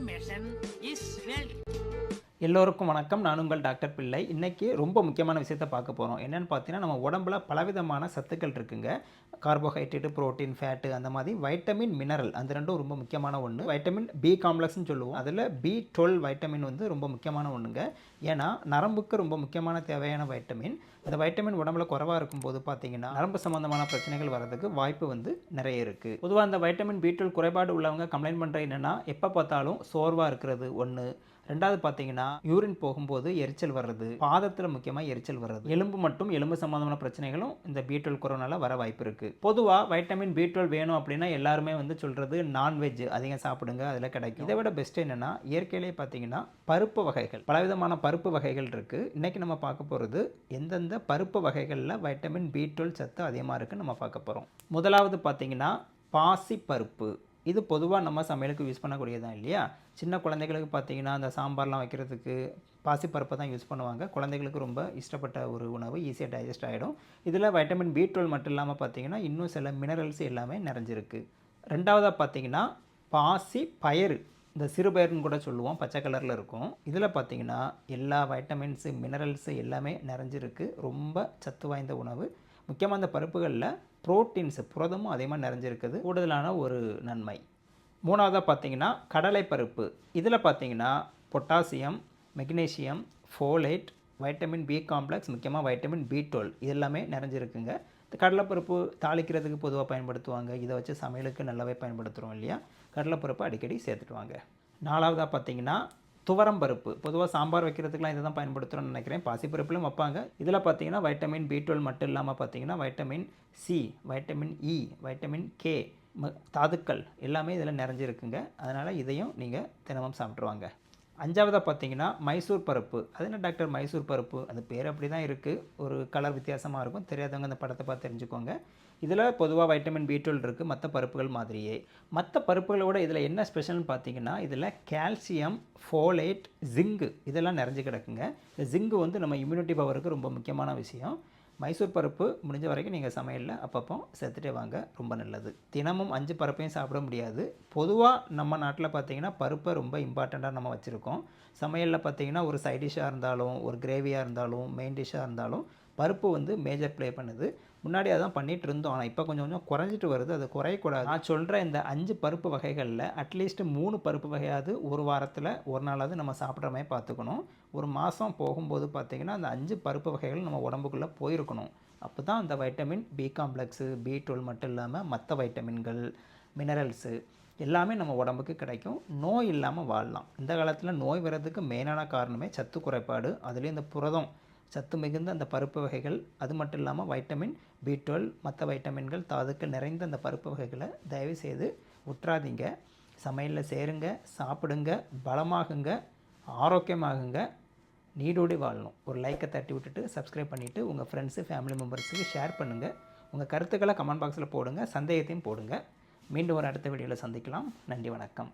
programmercenen i svelg. எல்லோருக்கும் வணக்கம். நான் உங்கள் டாக்டர் பிள்ளை. இன்றைக்கி ரொம்ப முக்கியமான விஷயத்த பார்க்க போகிறோம் என்னென்னு பார்த்தீங்கன்னா நம்ம உடம்புல பலவிதமான சத்துக்கள் இருக்குங்க. கார்போஹைட்ரேட்டு புரோட்டீன் ஃபேட்டு அந்த மாதிரி வைட்டமின் மினரல் அந்த ரெண்டும் ரொம்ப முக்கியமான ஒன்று வைட்டமின் பி காம்ப்ளெக்ஸ்னு சொல்லுவோம். அதில் பி டுவெல் வைட்டமின் வந்து ரொம்ப முக்கியமான ஒன்றுங்க ஏன்னா நரம்புக்கு ரொம்ப முக்கியமான தேவையான வைட்டமின். இந்த வைட்டமின் உடம்புல குறைவாக இருக்கும்போது பார்த்தீங்கன்னா நரம்பு சம்மந்தமான பிரச்சனைகள் வரதுக்கு வாய்ப்பு வந்து நிறைய இருக்குது பொதுவாக அந்த வைட்டமின் பி டுவெல் குறைபாடு உள்ளவங்க கம்ப்ளைண்ட் பண்ணுற என்னென்னா எப்போ பார்த்தாலும் சோர்வாக இருக்கிறது ஒன்று ரெண்டாவது பார்த்தீங்கன்னா யூரின் போகும்போது எரிச்சல் வர்றது பாதத்தில் முக்கியமாக எரிச்சல் வர்றது. எலும்பு மட்டும் எலும்பு சம்மந்தமான பிரச்சனைகளும் இந்த பி டுவெல் குறவுனால வர வாய்ப்பு இருக்குது பொதுவாக வைட்டமின் பி டுவெல் வேணும் அப்படின்னா எல்லாருமே வந்து சொல்கிறது நான்வெஜ் அதிகம் சாப்பிடுங்க அதில் கிடைக்கும். இதை விட பெஸ்ட் என்னென்னா இயற்கையிலே பார்த்தீங்கன்னா பருப்பு வகைகள். பலவிதமான பருப்பு வகைகள் இருக்குது இன்றைக்கி நம்ம பார்க்க போகிறது எந்தெந்த பருப்பு வகைகளில் வைட்டமின் பி டுவெல் சத்து அதிகமாக இருக்குன்னு நம்ம பார்க்க போகிறோம் முதலாவது பார்த்தீங்கன்னா பாசி பருப்பு இது பொதுவாக நம்ம சமையலுக்கு யூஸ் பண்ணக்கூடியதான் இல்லையா? சின்ன குழந்தைகளுக்கு பார்த்தீங்கன்னா அந்த சாம்பார்லாம் வைக்கிறதுக்கு பாசிப்பருப்பை தான் யூஸ் பண்ணுவாங்க. குழந்தைகளுக்கு ரொம்ப இஷ்டப்பட்ட ஒரு உணவு ஈஸியாக டைஜஸ்ட் ஆகிடும் இதில் வைட்டமின் பி டுவெல் மட்டும் இல்லாமல் பார்த்தீங்கன்னா இன்னும் சில மினரல்ஸ் எல்லாமே நிறைஞ்சிருக்கு. ரெண்டாவதாக பார்த்தீங்கன்னா பாசி பயறு. இந்த சிறுபயர்னு கூட சொல்லுவோம். பச்சை கலரில் இருக்கும். இதில் பார்த்திங்கன்னா எல்லா வைட்டமின்ஸு மினரல்ஸு எல்லாமே நிறைஞ்சிருக்கு. ரொம்ப சத்து வாய்ந்த உணவு. முக்கியமாக அந்த பருப்புகளில் புரோட்டீன்ஸ் புரதமும் அதிகமாக நிறைஞ்சிருக்குது. கூடுதலான ஒரு நன்மை. மூணாவதாக பார்த்தீங்கன்னா கடலைப்பருப்பு இதில் பார்த்தீங்கன்னா potassium magnesium folate vitamin B complex முக்கியமாக வைட்டமின் பி டுவெல் இது எல்லாமே நிறைஞ்சிருக்குங்க. இந்த கடலைப்பருப்பு தாளிக்கிறதுக்கு பொதுவாக பயன்படுத்துவாங்க. இதை வச்சு சமையலுக்கு நல்லாவே பயன்படுத்துகிறோம் இல்லையா? கடலைப்பருப்பு அடிக்கடி சேர்த்துட்டு வாங்க. நாலாவதாக பார்த்தீங்கன்னா துவரம் பருப்பு. பொதுவாக சாம்பார் வைக்கிறதுக்குலாம் இதை தான் பயன்படுத்துகிறோம்னு நினைக்கிறேன். பாசிப்பருப்புலையும் வைப்பாங்க. இதில் பார்த்தீங்கன்னா வைட்டமின் பி டுவெல் மட்டும் இல்லாமல் பார்த்தீங்கன்னா vitamin C vitamin E vitamin K தாதுக்கள் எல்லாமே இதில் நிறைஞ்சிருக்குங்க. அதனால் இதையும் நீங்கள் தினமும் சாப்பிட்ருவாங்க அஞ்சாவதாக பார்த்தீங்கன்னா மைசூர் பருப்பு. அது என்ன டாக்டர்? மைசூர் பருப்பு. அது பேர் அப்படி தான் இருக்குது ஒரு கலர் வித்தியாசமாக இருக்கும். தெரியாதவங்க அந்த படத்தை பார்த்து தெரிஞ்சுக்கோங்க. இதில் பொதுவாக வைட்டமின் பி டுவெல் இருக்குது மற்ற பருப்புகள் மாதிரியே. மற்ற பருப்புகளோட இதில் என்ன ஸ்பெஷல்னு பார்த்தீங்கன்னா இதில் கால்சியம் ஃபோலேட் ஜிங்கு இதெல்லாம் நிறைஞ்சு கிடக்குங்க. இந்த ஜிங்கு வந்து நம்ம இம்யூனிட்டி பவருக்கு ரொம்ப முக்கியமான விஷயம். மைசூர் பருப்பு முடிஞ்ச வரைக்கும் நீங்கள் சமையலில் அப்பப்போ சேர்த்துட்டே வாங்க ரொம்ப நல்லது. தினமும் அஞ்சு பருப்பையும் சாப்பிட முடியாது. பொதுவாக நம்ம நாட்டில் பார்த்தீங்கன்னா பருப்பை ரொம்ப இம்பார்ட்டண்ட்டாக நம்ம வச்சுருக்கோம். சமையலில் பார்த்தீங்கன்னா ஒரு சைட் டிஷ்ஷாக இருந்தாலும் ஒரு கிரேவியாக இருந்தாலும் மெயின் டிஷ்ஷாக இருந்தாலும் பருப்பு வந்து மேஜர் ப்ளே பண்ணுது. முன்னாடி அதான் பண்ணிகிட்டு இருந்தோம். ஆனால் இப்போ கொஞ்சம் கொஞ்சம் குறைஞ்சிட்டு வருது. அது குறையக்கூடாது. நான் சொல்கிற இந்த அஞ்சு பருப்பு வகைகளில் அட்லீஸ்ட் மூணு பருப்பு வகையாவது ஒரு வாரத்தில் ஒரு நாளாவது நம்ம சாப்பிட்ற மாதிரி பார்த்துக்கணும். ஒரு மாதம் போகும்போது பார்த்திங்கன்னா அந்த அஞ்சு பருப்பு வகைகள் நம்ம உடம்புக்குள்ளே போயிருக்கணும். அப்போ தான் அந்த vitamin B complex B twelve மட்டும் இல்லாமல் மற்ற வைட்டமின்கள் மினரல்ஸு எல்லாமே நம்ம உடம்புக்கு கிடைக்கும். நோய் இல்லாமல் வாழலாம். இந்த காலத்தில் நோய் வர்றதுக்கு மெயினான காரணமே சத்து குறைபாடு. அதுலேயும் இந்த புரதம். சத்து மிகுந்த அந்த பருப்பு வகைகள் அது மட்டும் இல்லாமல் வைட்டமின் பி டுவெல் மற்ற வைட்டமின்கள் தாதுக்கள் நிறைந்த அந்த பருப்பு வகைகளை தயவு செய்து உற்றாதீங்க. சமையலில் சேருங்க சாப்பிடுங்க பலமாகுங்க ஆரோக்கியமாகுங்க. நீடோடி வாழணும். ஒரு லைக்கை தட்டி விட்டுட்டு சப்ஸ்கிரைப் பண்ணிவிட்டு உங்கள் ஃப்ரெண்ட்ஸு ஃபேமிலி மெம்பர்ஸுக்கு ஷேர் பண்ணுங்கள் உங்கள் கருத்துக்களை கமெண்ட் பாக்ஸில் போடுங்க சந்தேகத்தையும் போடுங்க. மீண்டும் ஒரு அடுத்த வீடியோவில் சந்திக்கலாம். நன்றி வணக்கம்.